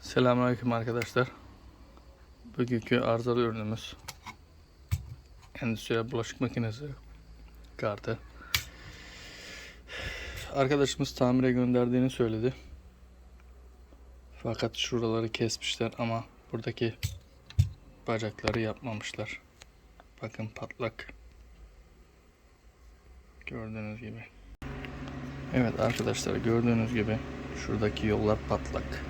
Selamünaleyküm arkadaşlar. Bugünkü arızalı ürünümüz endüstriyel bulaşık makinesi kartı. Arkadaşımız tamire gönderdiğini söyledi. Fakat şuraları kesmişler ama buradaki bacakları yapmamışlar. Bakın patlak. Gördüğünüz gibi. Evet arkadaşlar gördüğünüz gibi şuradaki yollar patlak.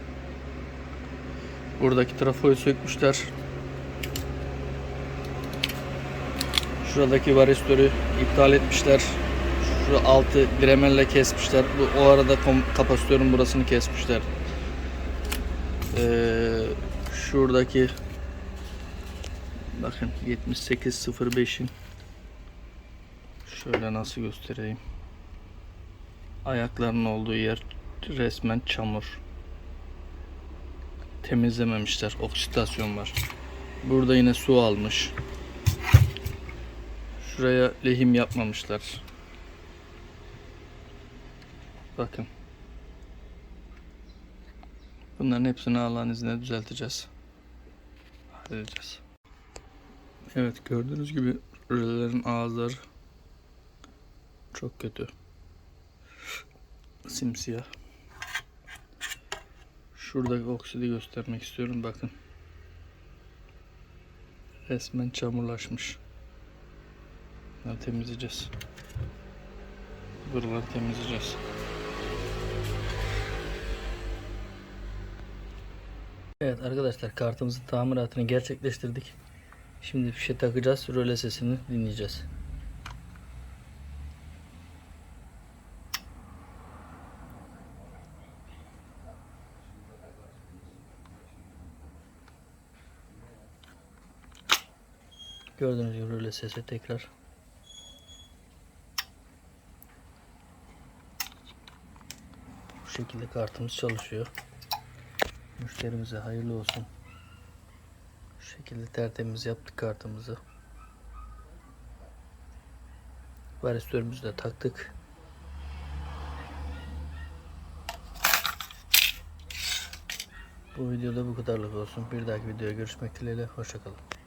Buradaki trafoyu sökmüşler. Şuradaki varistörü iptal etmişler. Şu altı dremelle kesmişler. Bu o arada kapasitörün burasını kesmişler. Ee, şuradaki bakın 7805'in şöyle nasıl göstereyim. Ayaklarının olduğu yer resmen çamur temizlememişler. Oksitasyon var. Burada yine su almış. Şuraya lehim yapmamışlar. Bakın. Bunların hepsini Allah'ın izniyle düzelteceğiz. Halledeceğiz. Evet gördüğünüz gibi rölelerin ağızları çok kötü. Simsiyah. Şuradaki oksidi göstermek istiyorum bakın. Resmen çamurlaşmış. Bunları temizleyeceğiz. Buraları temizleyeceğiz. Evet arkadaşlar kartımızın tamiratını gerçekleştirdik. Şimdi fişe takacağız. Röle sesini dinleyeceğiz. Gördüğünüz gibi röle sesi tekrar. Bu şekilde kartımız çalışıyor. Müşterimize hayırlı olsun. Şu şekilde tertemiz yaptık kartımızı. Varistörümüzü de taktık. Bu videoda bu kadarlık olsun. Bir dahaki videoya görüşmek dileğiyle. Hoşçakalın.